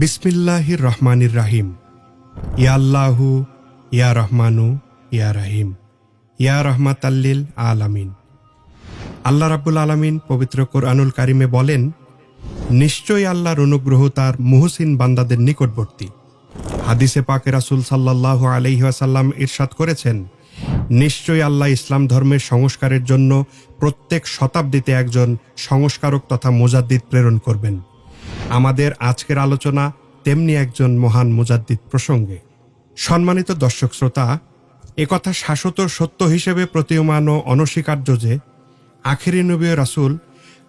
বিসমিল্লাহির রহমানির রাহিম ইয়া আল্লাহু, ইয়া রহমানু, ইয়া রাহিম। ইয়া রহমাত আল্লিল আলামিন। আল্লাহ রাব্বুল আলামিন পবিত্র কোরআনুল কারিমে বলেন, নিশ্চয়ই আল্লাহর অনুগ্রহ তার মুহসিন বান্দাদের নিকটবর্তী। হাদিসে পাকে রাসুল সাল্লাহ আলহিহাসাল্লাম ইরশাদ করেছেন, নিশ্চয়ই আল্লাহ ইসলাম ধর্মের সংস্কারের জন্য প্রত্যেক শতাব্দীতে একজন সংস্কারক তথা মুজাদ্দিদ প্রেরণ করবেন। আমাদের আজকের আলোচনা তেমনি একজন মহান মুজাদ্দিদ প্রসঙ্গে। সম্মানিত দর্শক শ্রোতা একথা শাশ্বত সত্য হিসেবে প্রতীয়মান ও অনস্বীকার্য যে, আখেরি নবী রাসুল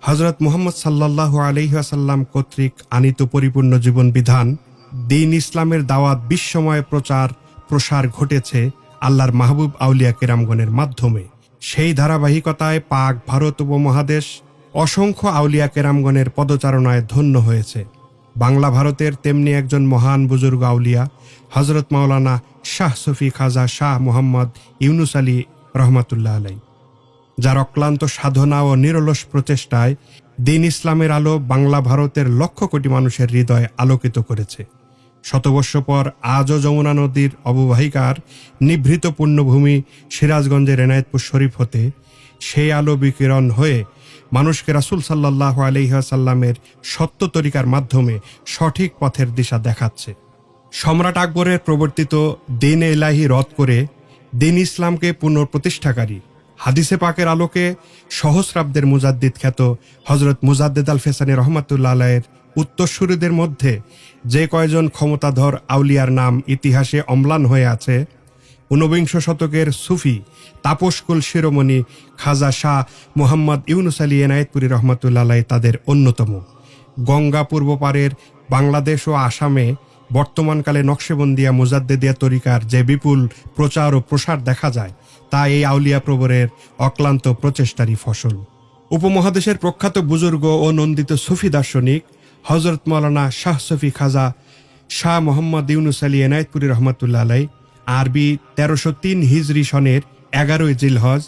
হজরত মোহাম্মদ সাল্লাহ আলহিহাসাল্লাম কর্তৃক আনিত পরিপূর্ণ জীবন বিধান, দিন ইসলামের দাওয়াত বিশ্বময় প্রচার, প্রসার ঘটেছে আল্লাহর মাহবুব আউলিয়া কেরামগণের মাধ্যমে। সেই ধারাবাহিকতায় পাক, ভারত উপমহাদেশ অসংখ্য আউলিয়া কেরামগণের পদচারণায় ধন্য হয়েছে। বাংলা ভারতের তেমনি একজন মহান বুজুর্গ আউলিয়া হজরত মাওলানা শাহ সফি খাজা শাহ মোহাম্মদ ইউনুস আলী রহমাতুল্লাহ আলাই যার অক্লান্ত সাধনা ও নিরলস প্রচেষ্টায় দিন ইসলামের আলো বাংলা ভারতের লক্ষ কোটি মানুষের হৃদয় আলোকিত করেছে। শতবর্ষ পর আজও যমুনা নদীর অববাহিকার নিভৃত পুণ্যভূমি সিরাজগঞ্জের এনায়েতপুর শরীফ হতে সেই আলো বিকিরণ হয়ে মানুষকে রাসুল সাল্লাহ আলহিহাসাল্লামের সত্য তরিকার মাধ্যমে সঠিক পথের দিশা দেখাচ্ছে। সম্রাট আকবরের প্রবর্তিত দিন এলাহি রদ করে দিন ইসলামকে পুনঃপ্রতিষ্ঠাকারী, হাদিসে পাকের আলোকে সহস্রাব্দের মুজাদ্দিদ খ্যাত হজরত মুজাদ্দেদ আল ফেসানি রহমাতুল্লা আলায়ের উত্তরসূরিদের মধ্যে যে কয়জন ক্ষমতাধর আউলিয়ার নাম ইতিহাসে অম্লান হয়ে আছে ঊনবিংশ শতকের সুফি তাপসকুল শিরোমণি খাজা শাহ মোহাম্মদ ইউনুস আলী এনায়েতপুরি রহমাতুল্লা আলাই তাদের অন্যতম। গঙ্গা পূর্ব পারের বাংলাদেশ ও আসামে বর্তমানকালে নকশেবন্দিয়া মুজাদ্দেদিয়া তরিকার যে বিপুল প্রচার ও প্রসার দেখা যায়, তা এই আউলিয়া প্রবরের অক্লান্ত প্রচেষ্টারই ফসল। উপমহাদেশের প্রখ্যাত বুজুর্গ ও নন্দিত সুফি দার্শনিক হজরত মৌলানা শাহ সফি খাজা শাহ মোহাম্মদ ইউনুস আলী এনায়েতপুরি রহমতুল্লা আলাই আরবি তেরোশো তিন হিজরি সনের এগারোই জিলহজ,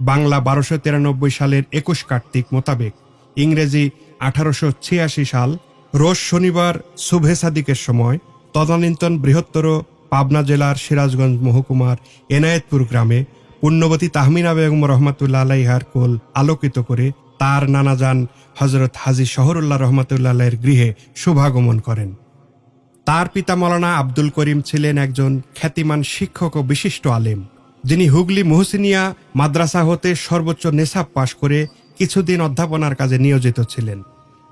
বাংলা বারোশো তিরানব্বই সালের একুশ কার্তিক মোতাবেক। ইংরেজি আঠারোশো ছিয়াশি সাল, রোজ শনিবার শুভে সাদিকের সময়, তদানীন্তন বৃহত্তর পাবনা জেলার সিরাজগঞ্জ মহকুমার এনায়েতপুর গ্রামে পুণ্যবতী তাহমিনা বেগম রহমাতুল্লা আলাইহার কোল আলোকিত করে তার নানাজান হজরত হাজি শহরুল্লাহ রহমাতুল্লাহ গৃহে শুভাগমন করেন। তার পিতা মৌলানা আব্দুল করিম ছিলেন একজন খ্যাতিমান শিক্ষক ও বিশিষ্ট আলেম। যিনি হুগলি মোহসিনিয়া মাদ্রাসা হতে সর্বোচ্চ নেশাব পাশ করে কিছুদিন অধ্যাপনার কাজে নিয়োজিত ছিলেন।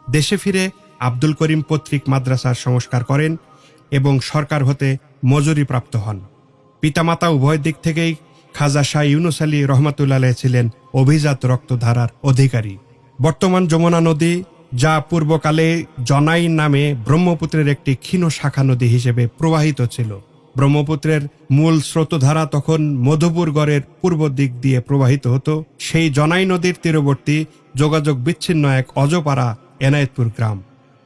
দেশে ফিরে আব্দুল করিম পত্রিক মাদ্রাসার সংস্কার করেন এবং সরকার হতে মজুরি প্রাপ্ত হন। পিতামাতা উভয় দিক থেকেই খাজা শাহ ইউনুস আলী রহমাতুল্লাহ ছিলেন অভিজাত রক্তধারার অধিকারী। বর্তমান যমুনা নদী যা পূর্বকালে জনাই নামে ব্রহ্মপুত্রের একটি ক্ষীণ শাখা নদী হিসেবে প্রবাহিত ছিল। ব্রহ্মপুত্রের মূল স্রোতধারা তখন মধুপুর গড়ের পূর্ব দিক দিয়ে প্রবাহিত হতো। সেই জনাই নদীর তীরবর্তী যোগাযোগ বিচ্ছিন্ন এক অজপাড়া এনায়েতপুর গ্রাম।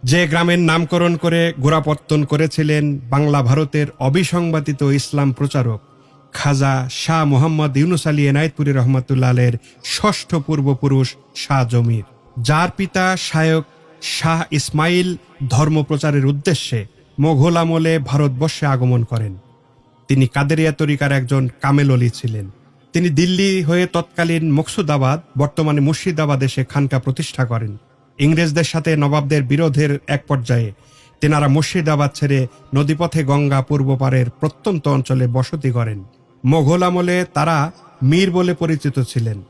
যে গ্রামের নামকরণ করে গোড়াপত্তন করেছিলেন বাংলা ভারতের অবিসংবাদিত ইসলাম প্রচারক খাজা শাহ মোহাম্মদ ইউনুস আলী এনায়েতপুরি রহমতুল্লাহ আলের ষষ্ঠ পূর্বপুরুষ শাহ জমির। যার পিতা শায়ক শাহ ইসমাইল ধর্ম প্রচারের উদ্দেশ্যে মোঘল আমলে ভারতবর্ষে আগমন করেন। তিনি কাদেরিয়া তরিকার একজন কামেল অলি ছিলেন। তিনি দিল্লি হয়ে তৎকালীন মকসুদাবাদ, বর্তমানে মুর্শিদাবাদ এসে খানকা প্রতিষ্ঠা করেন। ইংরেজদের সাথে নবাবদের বিরোধের এক পর্যায়ে তেনারা মুর্শিদাবাদ ছেড়ে নদীপথে গঙ্গা পূর্ব পারের প্রত্যন্ত অঞ্চলে বসতি করেন মোঘল আমলে তারা মীর বলে পরিচিত ছিলেন।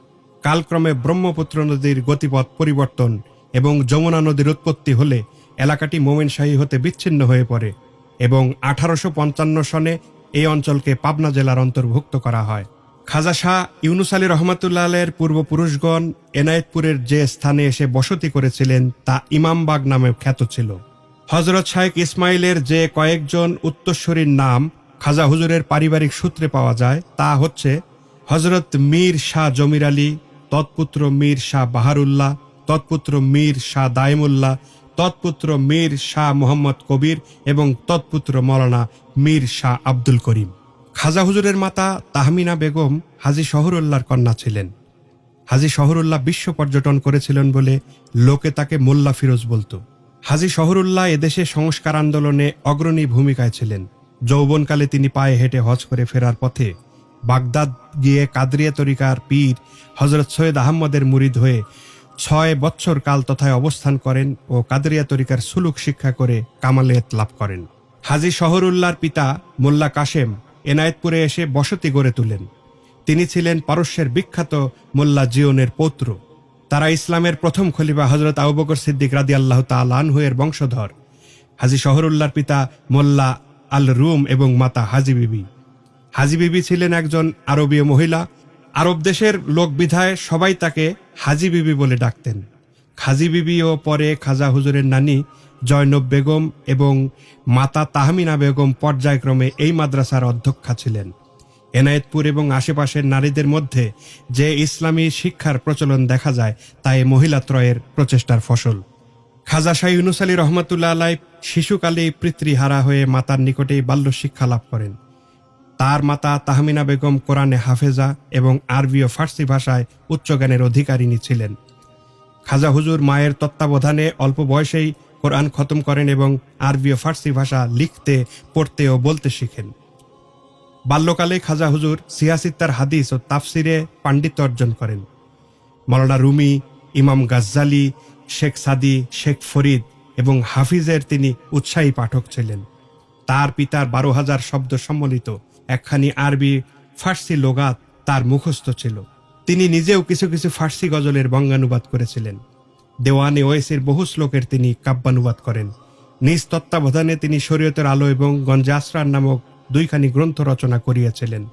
কালক্রমে ব্রহ্মপুত্র নদীর গতিপথ পরিবর্তন এবং যমুনা নদীর উৎপত্তি হলে এলাকাটি মোমেনশাহী হতে বিচ্ছিন্ন হয়ে পড়ে এবং আঠারোশো পঞ্চান্ন সনে এই অঞ্চলকে পাবনা জেলার অন্তর্ভুক্ত করা হয়। খাজা শাহ ইউনুস আলী রহমাতুল্লাহ আলের পূর্বপুরুষগণ এনায়েতপুরের যে স্থানে এসে বসতি করেছিলেন তা ইমামবাগ নামে খ্যাত ছিল। হজরত শাহেক ইসমাইলের যে কয়েকজন উত্তরস্বরীর নাম খাজা হুজুরের পারিবারিক সূত্রে পাওয়া যায় তা হচ্ছে হজরত মীর শাহ জমির আলী তৎপুত্র মীর শাহ বাহারুল্লাহ, তৎপুত্র মীর শাহ দায়মুল্লাহ তৎপুত্র মীর শাহ মোহাম্মদ কবির এবং তৎপুত্র মৌলানা মীর শাহ আব্দুল করিম। খাজা হুজুরের মাতা তাহমিনা বেগম হাজি শহরুল্লাহর কন্যা ছিলেন। হাজি শহরুল্লাহ বিশ্ব পর্যটন করেছিলেন বলে লোকে তাকে মোল্লা ফিরোজ বলতো। হাজি শহরুল্লাহ এদেশে সংস্কার আন্দোলনে অগ্রণী ভূমিকায় ছিলেন। যৌবনকালে তিনি পায়ে হেঁটে হজ করে ফেরার পথে বাগদাদ গিয়ে কাদরিয়া তরিকার পীর হজরত সৈয়দ আহমদের মুরিদ হয়ে ছয় বৎসর কাল তথায় অবস্থান করেন ও কাদরিয়া তরিকার সুলুক শিক্ষা করে কামালিয়ত লাভ করেন। হাজি শহরুল্লাহর পিতা মোল্লা কাশেম এনায়েতপুরে এসে বসতি গড়ে তুলেন। তিনি ছিলেন পারস্যের বিখ্যাত মোল্লা জিওনের পৌত্র। তারা ইসলামের প্রথম খলিফা হজরত আবু সিদ্দিক রাদি আল্লাহ তালানহুয়ের বংশধর। হাজি শহরুল্লাহর পিতা মোল্লা আল রুম এবং মাতা হাজি বিবি। হাজি বিবি ছিলেন একজন আরবীয় মহিলা। আরব দেশের লোক বিধায় সবাই তাকে হাজি বিবি বলে ডাকতেন। খাজি বিবি ও পরে খাজা হুজুরের নানি জয়নব বেগম এবং মাতা তাহমিনা বেগম পর্যায়ক্রমে এই মাদ্রাসার অধ্যক্ষা ছিলেন। এনায়েতপুর এবং আশেপাশের নারীদের মধ্যে যে ইসলামী শিক্ষার প্রচলন দেখা যায় তা এই মহিলাত্রয়ের প্রচেষ্টার ফসল। খাজা শাহ ইউনুস আলী রহমতুল্লাহ আলাই শিশুকালেই পিতৃহারা হয়ে মাতার নিকটেই বাল্য শিক্ষা লাভ করেন। তার মাতা তাহমিনা বেগম কোরআনে হাফেজা এবং আরবি ও ফার্সি ভাষায় উচ্চজ্ঞানের অধিকারিণী ছিলেন। খাজা হুজুর মায়ের তত্ত্বাবধানে অল্প বয়সেই কোরআন খতম করেন এবং আরবি ও ফার্সি ভাষা লিখতে, পড়তে ও বলতে শিখেন। বাল্যকালে খাজা হুজুর সিয়াসিত্তার হাদিস ও তাফসিরে পাণ্ডিত্য অর্জন করেন। মৌলানা রুমি, ইমাম গাজ্জালি, শেখ সাদি, শেখ ফরিদ এবং হাফিজের তিনি উৎসাহী পাঠক ছিলেন। তার পিতার বারো হাজার শব্দ সম্বলিত একখানি আরবি ফার্সি লোগাত তার মুখস্থ ছিল। তিনি নিজেও কিছু কিছু ফার্সি গজলের বঙ্গানুবাদ করেছিলেন। দেওয়ানে ওয়েসের বহু শ্লোকের তিনি কাব্যানুবাদ করেন। নিজ তত্ত্বাবধানে তিনি শরীয়তের আলো এবং গঞ্জে আসরার নামক দুইখানি গ্রন্থ রচনা করিয়াছিলেন।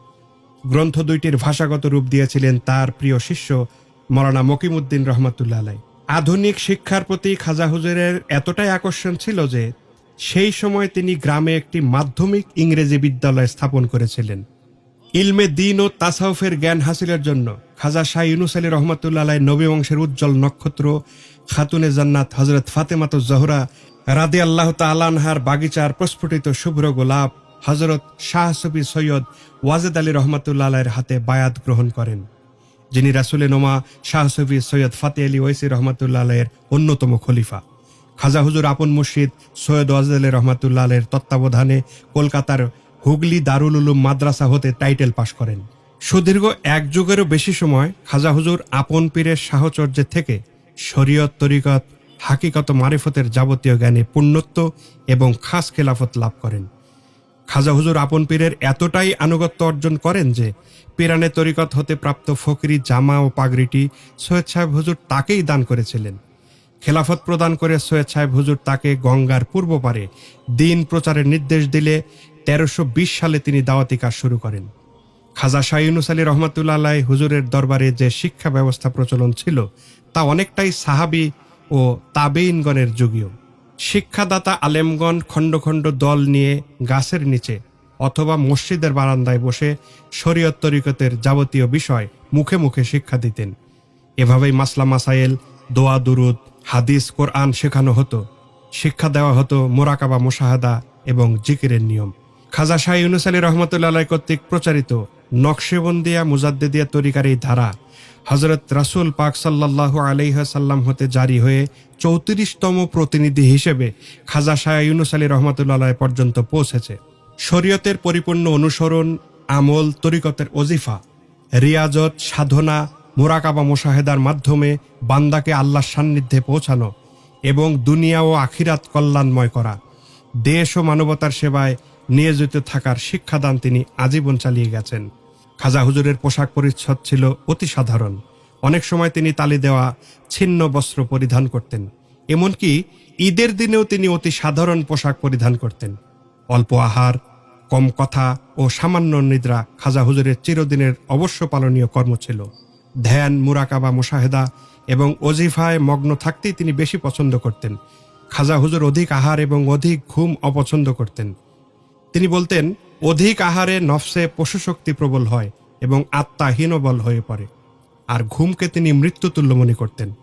গ্রন্থ দুইটির ভাষাগত রূপ দিয়েছিলেন তার প্রিয় শিষ্য মরানা মকিমুদ্দিন রহমতুল্লাহ আলাই। আধুনিক শিক্ষার প্রতি খাজা হুজুরের এতটাই আকর্ষণ ছিল যে সেই সময় তিনি গ্রামে একটি মাধ্যমিক ইংরেজি বিদ্যালয় স্থাপন করেছিলেন। ইলমে দিন ও তাসাউফের জ্ঞান হাসিলের জন্য খাজা শাহ ইউনুস আলী রহমতুল্লাহ নবী বংশের উজ্জ্বল নক্ষত্র, খাতুনে জান্নাত হজরত ফাতেমাত জহরা রাদে আল্লাহ তালানহার বাগিচার প্রস্ফুটিত শুভ্র গোলাপ হজরত শাহ সফি সৈয়দ ওয়াজেদ আলী রহমতুল্লাহ হাতে বায়াত গ্রহণ করেন। যিনি রাসুলে নোমা শাহ সফি সৈয়দ ফাতে আলী ওয়েসি রহমতুল্লাহ অন্যতম খলিফা। খাজা হুজুর আপন মুর্শিদ সৈয়দ ওয়াজেদ আলী রহমতুল্লাহ তত্ত্বাবধানে কলকাতার হুগলি দারুল উলুম মাদ্রাসা হতে টাইটেল পাশ করেন। সুদীর্ঘ এক যুগেরও বেশি সময় খাজা হুজুর আপন পীরের সাহচর্যের থেকে শরীয়ত তরিকত, হাকিকত মারিফতের যাবতীয় জ্ঞানে পূর্ণত্ব এবং খাস খেলাফত লাভ করেন। খাজা হুজুর আপন পীরের এতটাই আনুগত্য অর্জন করেন যে পিরানে তরিকত হতে প্রাপ্ত ফকরি জামা ও পাগড়িটি সৈয়দ সাহেব হুজুর তাকেই দান করেছিলেন। খেলাফত প্রদান করে সাহেব হুজুর তাকে গঙ্গার পূর্ব পারে দিন প্রচারের নির্দেশ দিলে তেরোশো সালে তিনি দাওয়াতি কাজ শুরু করেন। খাজা শাহ ইউনুস আলী রহমতুল্লাহ হুজুরের দরবারে যে শিক্ষা ব্যবস্থা প্রচলন ছিল, তা অনেকটাই সাহাবি ও তাবেইনগণের যুগীয়। শিক্ষাদাতা আলেমগণ খণ্ড খণ্ড দল নিয়ে গাছের নিচে অথবা মসজিদের বারান্দায় বসে শরীয়ত তরিকতের যাবতীয় বিষয় মুখে মুখে শিক্ষা দিতেন। এভাবেই মাসলা মাসাইল দোয়া দুরুদ হাদিস কোরআন শেখানো হতো, শিক্ষা দেওয়া হতো মোরাকাবা, মোশাহাদা এবং জিকিরের নিয়ম। খাজা শাহ ইউনুস আলী রহমতুল্লাহ কর্তৃক প্রচারিত নকশেবন্দিয়া মুজাদ্দেদিয়া তরিকার এই ধারা হজরত রাসুল পাক সাল্লাহ আলাইহাসাল্লাম হতে জারি হয়ে চৌত্রিশতম প্রতিনিধি হিসেবে খাজা শাহ ইউনুস আলী রহমতুল্লাহ পর্যন্ত পৌঁছেছে। শরীয়তের পরিপূর্ণ অনুসরণ, আমল, তরিকতের ওজিফা, রিয়াজত, সাধনা মোরাকাবা মোশাহেদার মাধ্যমে বান্দাকে আল্লাহর সান্নিধ্যে পৌঁছানো এবং দুনিয়া ও আখিরাত কল্যাণময় করা। দেশ ও মানবতার সেবায় নিয়োজিত থাকার শিক্ষাদান তিনি আজীবন চালিয়ে গেছেন। খাজা হুজুরের পোশাক পরিচ্ছদ ছিল অতি সাধারণ। অনেক সময় তিনি তালি দেওয়া, ছিন্ন বস্ত্র পরিধান করতেন। এমনকি ঈদের দিনেও তিনি অতি সাধারণ পোশাক পরিধান করতেন। অল্প আহার, কম কথা ও সামান্য নিদ্রা খাজা হুজুরের চিরদিনের অবশ্য পালনীয় কর্ম ছিল। ধ্যান, মুরাকাবা, মুশাহেদা এবং অজিফায় মগ্ন থাকতেই তিনি বেশি পছন্দ করতেন। খাজা হুজুর অধিক আহার এবং অধিক ঘুম অপছন্দ করতেন। তিনি বলতেন, অধিক আহারে নফসে পশুশক্তি প্রবল হয় এবং আত্মা হীনবল হয়ে পড়ে। আর ঘুমকে তিনি মৃত্যুতুল্য মনে করতেন।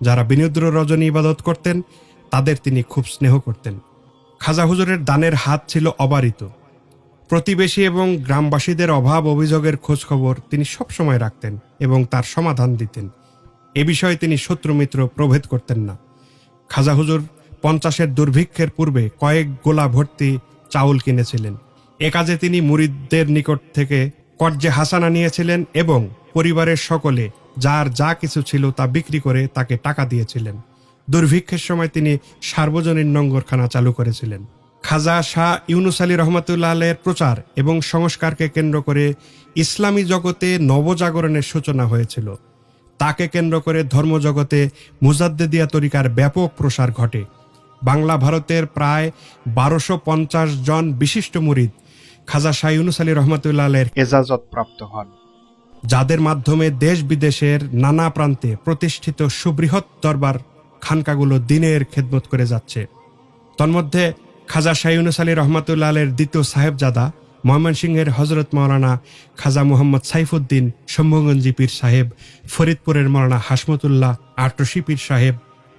যারা বিনিদ্র রজনী ইবাদত করতেন, তাদের তিনি খুব স্নেহ করতেন। খাজা হুজুরের দানের হাত ছিল অবারিত। প্রতিবেশী এবং গ্রামবাসীদের অভাব অভিযোগের খোঁজখবর তিনি সবসময় রাখতেন এবং তার সমাধান দিতেন। এ বিষয়ে তিনি শত্রুমিত্র প্রভেদ করতেন না। খাজা হুজুর পঞ্চাশের দুর্ভিক্ষের পূর্বে কয়েক গোলা ভর্তি চাউল কিনেছিলেন। এ কাজে তিনি মুরিদদের নিকট থেকে কর্জে হাসানা নিয়েছিলেন এবং পরিবারের সকলে যার যা কিছু ছিল তা বিক্রি করে তাকে টাকা দিয়েছিলেন। দুর্ভিক্ষের সময় তিনি সার্বজনীন নঙ্গরখানা চালু করেছিলেন। খাজা শাহ ইউনুস আলী রহমতুল্লাহ আলের প্রচার এবং সংস্কারকে কেন্দ্র করে ইসলামী জগতে নবজাগরণের সূচনা হয়েছিল। তাকে কেন্দ্র করে ধর্মজগতে মুজাদ্দেদিয়া তরিকার ব্যাপক প্রসার ঘটে। বাংলা ভারতের প্রায় বারোশো পঞ্চাশ জন বিশিষ্ট মুরিদ খাজা শাহ ইউনুস আলী রহমতুল্লাহ আলের এজাজত প্রাপ্ত হন। যাদের মাধ্যমে দেশ বিদেশের নানা প্রান্তে প্রতিষ্ঠিত সুবৃহৎ দরবার খানকাগুলো দিনের খেদমত করে যাচ্ছে। তন্মধ্যে খাজা শাহিউনুস আলী রহমাতুল্লাহ আলের দ্বিতীয় সাহেবজাদা ময়মনসিংহের হজরত মৌলানা খাজা মোহাম্মদ সাইফুদ্দিন শম্ভুগঞ্জি পীর সাহেব, ফরিদপুরের মৌলানা হাসমতুল্লাহ আটরশি পীর সাহেব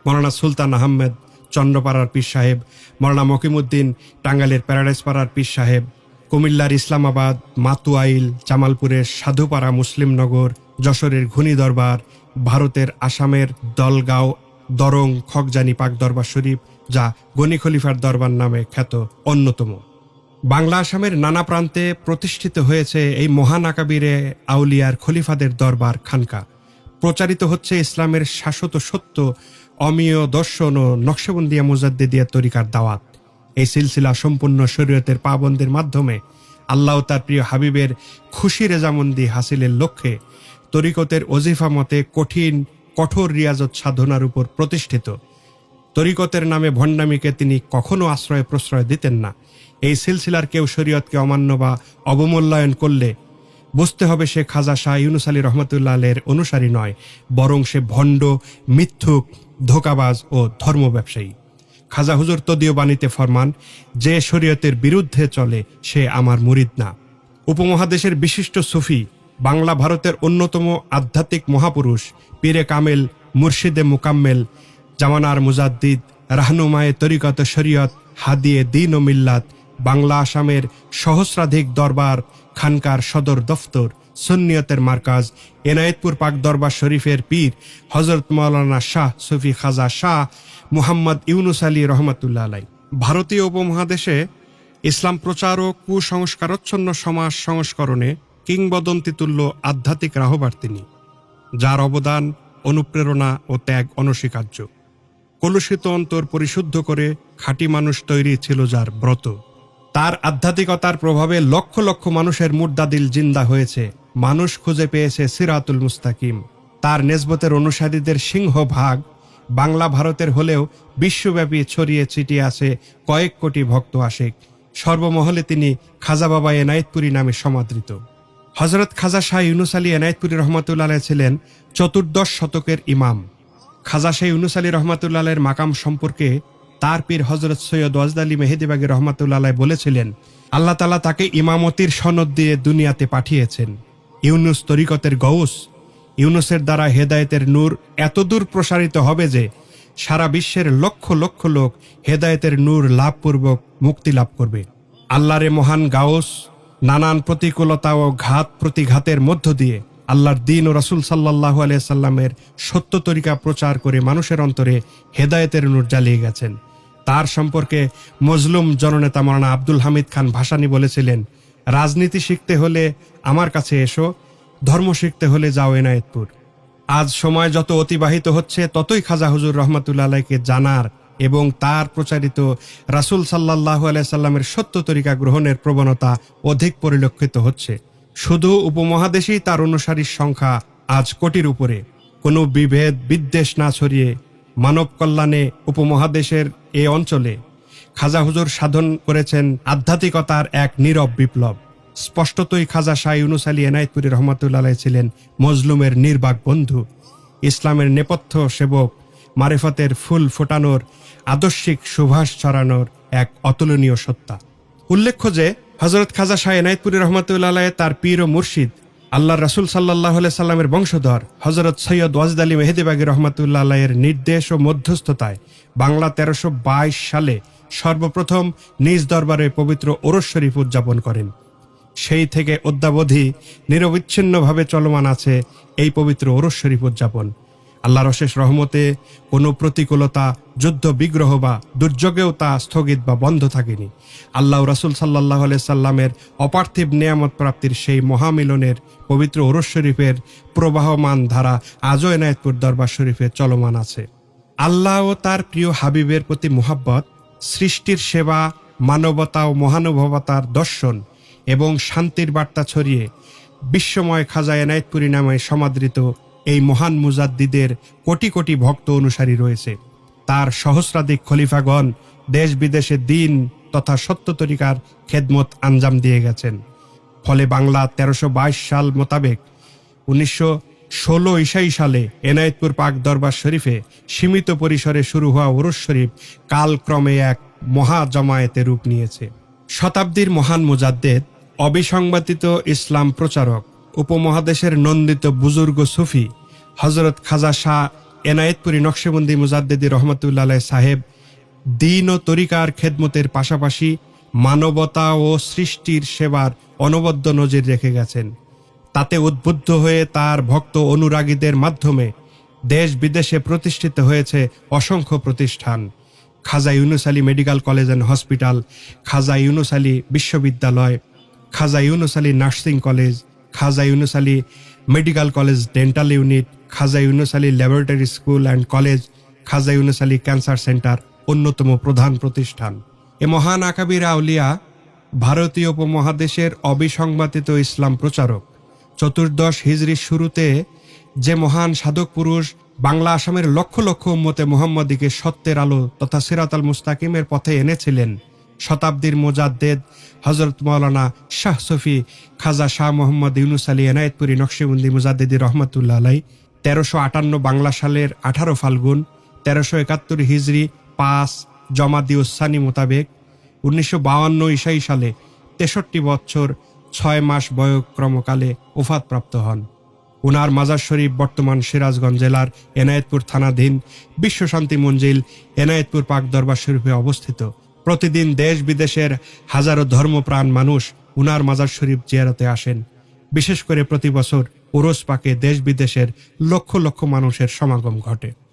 মৌলানা সুলতান আহমেদ চন্দ্রপাড়ার পীর সাহেব মৌলানা মকিমুদ্দিন টাঙ্গাইলের প্যারাডাইস পাড়ার পীর সাহেব, কুমিল্লার ইসলামাবাদ, মাতুয়াইল, জামালপুরের সাধুপাড়া মুসলিমনগর যশোরের ঘুনি দরবার, ভারতের আসামের দলগাঁও, দরং খকজানি পাক দরবার শরীফ যা গনি খলিফার দরবার নামে খ্যাত অন্যতম। বাংলা আসামের নানা প্রান্তে প্রতিষ্ঠিত হয়েছে এই মহান আকাবিরে আউলিয়ার খলিফাদের দরবার খানকা। প্রচারিত হচ্ছে ইসলামের শাশ্বত সত্য, অমীয় দর্শন ও নকশবন্দিয়া মুজাদ্দিদিয়া তরিকার দাওয়াত। এই সিলসিলা সম্পূর্ণ শরীয়তের পাবন্দের মাধ্যমে আল্লাহ তার প্রিয় হাবিবের খুশি রেজামন্দি হাসিলের লক্ষ্যে তরিকতের অজিফা মতে কঠিন, কঠোর রিয়াজত সাধনার উপর প্রতিষ্ঠিত। তরিকতের নামে ভণ্ডামিকে তিনি কখনো আশ্রয় প্রশ্রয় দিতেন না। এই সিলসিলার কেউ শরীয়তকে অমান্য বা অবমূল্যায়ন করলে বুঝতে হবে সে খাজা শাহ ইউনুস আলী রহমতুল্লাহ অনুসারী নয়, বরং সে ভণ্ড, মিথ্যুক, ধোকাবাজ ও ধর্ম ব্যবসায়ী। খাজা হুজুর তদীয় বাণীতে ফরমান, যে শরীয়তের বিরুদ্ধে চলে, সে আমার মুরিদ না। উপমহাদেশের বিশিষ্ট সুফি, বাংলা ভারতের অন্যতম আধ্যাত্মিক মহাপুরুষ, পীরে কামেল মুর্শিদে মুকাম্মেল জামানার মুজাদ্দিদ, রাহনুমায়ে তরিকত শরীয়ত, হাদিয়ে দিন ও মিল্লাত, বাংলা আসামের সহস্রাধিক দরবার, খানকার সদর দফতর, সুন্নিয়তের মার্কাজ, এনায়েতপুর পাক দরবার শরীফের পীর হজরত মৌলানা শাহ সুফি খাজা শাহ মুহাম্মদ ইউনুস আলী রহমতুল্লাহ আলাই ভারতীয় উপমহাদেশে ইসলাম প্রচার ও কুসংস্কারচ্ছন্ন সমাজ সংস্করণে কিংবদন্তিতুল্য আধ্যাত্মিক রাহবার তিনি, যার অবদান, অনুপ্রেরণা ও ত্যাগ অনস্বীকার্য। কলুষিত অন্তর পরিশুদ্ধ করে খাঁটি মানুষ তৈরি ছিল যার ব্রত। তার আধ্যাত্মিকতার প্রভাবে লক্ষ লক্ষ মানুষের মুর্দাদিল জিন্দা হয়েছে। মানুষ খুঁজে পেয়েছে সিরাতুল মুস্তাকিম। তার নেসবতের অনুসারীদের সিংহ ভাগ। বাংলা ভারতের হলেও বিশ্বব্যাপী ছড়িয়ে ছিটিয়ে আছে কয়েক কোটি ভক্ত আশেক। সর্বমহলে তিনি খাজা বাবা এনায়েতপুরী নামে সমাদৃত। হজরত খাজা শাহ ইউনুস আলী এনায়েতপুরী রহমতুল্লাহ ছিলেন চতুর্দশ শতকের ইমাম। খাজা শাহ ইউনুস আলী রহমতুল্লাহ আলাইয়ের মাকাম সম্পর্কে তার পীর হজরত সৈয়দ ওয়াজদ আলী মেহেদিবাগী রহমতুল্লাহ বলেছিলেন, আল্লাহ তালা তাকে ইমামতির সনদ দিয়ে দুনিয়াতে পাঠিয়েছেন। ইউনুস তরিকতের গৌস ইউনুসের দ্বারা হেদায়েতের নূর এতদূর প্রসারিত হবে যে সারা বিশ্বের লক্ষ লক্ষ লোক হেদায়েতের নূর লাভপূর্বক মুক্তি লাভ করবে। আল্লাহরে মহান গাউস নানান প্রতিকূলতা ও ঘাত প্রতিঘাতের মধ্য দিয়ে আল্লাহর দিন ও রসুল সাল্লাহ আলিয়াল্লামের সত্য তরিকা প্রচার করে মানুষের অন্তরে হেদায়েতের নূর জ্বালিয়ে গেছেন। তার সম্পর্কে মজলুম জননেতা মৌলানা আব্দুল হামিদ খান ভাসানি বলেছিলেন, রাজনীতি শিখতে হলে আমার কাছে এসো, ধর্ম শিখতে হলে যাও এনায়েতপুর। আজ সময় যত অতিবাহিত হচ্ছে, ততই খাজা হুজুর রহমতুল্লাহ আলাইকে জানার এবং তার প্রচারিত রাসুল সাল্লাহ আলাইসাল্লামের সত্য তরিকা গ্রহণের প্রবণতা অধিক পরিলক্ষিত হচ্ছে। শুধু উপমহাদেশেই তার অনুসারীর সংখ্যা আজ কোটির উপরে। কোনো বিভেদ, বিদ্বেষ না ছড়িয়ে মানব কল্যাণে উপমহাদেশের এ অঞ্চলে খাজা হুজুর সাধন করেছেন আধ্যাত্মিকতার এক নীরব বিপ্লব। স্পষ্টতই খাজা শাহ ইউনুস আলী এনায়তপুরী রহমতুল্লাহ ছিলেন মজলুমের নির্বাক বন্ধু। ইসলামের নেপথ্য সেবক, মারেফতের ফুল ফোটানোর, আদর্শিক সুভাষ ছড়ানোর এক অতুলনীয় সত্তা। উল্লেখ্য যে হজরত খাজা শাহ এনায়তপুরী রহমতুল্লাহ তার পীর ও মুর্শিদ আল্লাহ রাসুল সাল্লাহ সাল্লামের বংশধর হজরত সৈয়দ ওয়াজদ আলী মেহেদিবাগী রহমতুল্লাহ আলাইয়ের নির্দেশ ও মধ্যস্থতায় বাংলা তেরোশো সালে সর্বপ্রথম নিজ দরবারে পবিত্র ওরস শরীফ উদযাপন করেন। সেই থেকে অদ্যাবধি নিরবিচ্ছিন্নভাবে চলমান আছে এই পবিত্র ওরস শরীফ উদযাপন। আল্লাহর অশেষ রহমতে কোনো প্রতিকূলতা, যুদ্ধ, বিগ্রহ বা দুর্যোগেও তা স্থগিত বা বন্ধ থাকেনি। আল্লাহ রাসুল সাল্লাহ সাল্লামের অপার্থিব নিয়ামত প্রাপ্তির সেই মহামিলনের পবিত্র ওরস শরীফের প্রবাহমান ধারা আজও এনায়তপুর দরবার শরীফে চলমান আছে। আল্লাহ ও তার প্রিয় হাবিবের প্রতি মোহাব্বত, সৃষ্টির সেবা, মানবতা ও মহানুভবতার দর্শন এবং শান্তির বার্তা ছড়িয়ে বিশ্বময় খাজা এনায়েতপুরী নামে সমাদৃত এই মহান মুজাদ্দিদের কোটি কোটি ভক্ত অনুসারী রয়েছে। তার সহস্রাধিক খলিফাগণ দেশ বিদেশে দিন তথা সত্য তরিকার খেদমত আঞ্জাম দিয়ে গেছেন। ফলে বাংলা তেরোশো সাল মোতাবেক উনিশশো ষোলো ইসাই সালে এনায়েতপুর পাক দরবার শরীফে সীমিত পরিসরে শুরু হওয়া ওরস শরীফ কালক্রমে এক মহা জমায়েতে রূপ নিয়েছে। শতাব্দীর মহান মুজাদ্দেদ, অবিসংবাদিত ইসলাম প্রচারক উপমহাদেশের নন্দিত বুজুর্গ সুফি হজরত খাজা শাহ এনায়েতপুরী নকশেবন্দি মুজাদ্দেদি রহমতুল্লাহ সাহেব দিন ও তরিকার খেদমতের পাশাপাশি মানবতা ও সৃষ্টির সেবার অনবদ্য নজির রেখে গেছেন। তাতে উদ্বুদ্ধ হয়ে তার ভক্ত অনুরাগীদের মাধ্যমে দেশ বিদেশে প্রতিষ্ঠিত হয়েছে অসংখ্য প্রতিষ্ঠান। Khaja Yunus Ali medical college and hospital, Khaja Yunus Ali বিশ্ববিদ্যালয়, Khaja Yunus Ali nursing college Khaja Yunus Ali medical college dental unit Khaja Yunus Ali laboratory school and college Khaja Yunus Ali cancer centre অন্যতম প্রধান প্রতিষ্ঠান। এ মহান আকাবির আউলিয়া ভারতীয় উপমহাদেশের অবিসংবাদিত ইসলাম প্রচারক। চতুর্দশ হিজরির শুরুতে যে মহান সাধক পুরুষ বাংলা আসামের লক্ষ লক্ষ উম্মতে মোহাম্মদীকে সত্যের আলো তথা সিরাত আল মুস্তাকিমের পথে এনেছিলেন শতাব্দীর মোজাদ্দেদ হজরত মৌলানা শাহ সফি খাজা শাহ মোহাম্মদ ইউনুস আলী এনায়েতপুরি নকশিবন্দি মুজাদ্দিদি রহমতুল্লাহ আলাই তেরোশো আটান্ন বাংলা সালের আঠারো ফাল্গুন, তেরোশো একাত্তর হিজরি পাঁচ জমাদি উসানি মোতাবেক উনিশশো বাউান্ন ইসাই সালে তেষট্টি বছর ছয় মাস বয়ক্রমকালে ওফাতপ্রাপ্ত হন। উনার মাজার শরীফ বর্তমান সিরাজগঞ্জ জেলার এনায়েতপুর থানাধীন বিশ্বশান্তি মঞ্জিল এনায়েতপুর পাক দরবার শরীফে অবস্থিত। প্রতিদিন দেশ বিদেশের হাজারো ধর্মপ্রাণ মানুষ উনার মাজার শরীফ জিয়ারতে আসেন। বিশেষ করে প্রতি বছর পাকে দেশ বিদেশের লক্ষ লক্ষ মানুষের সমাগম ঘটে।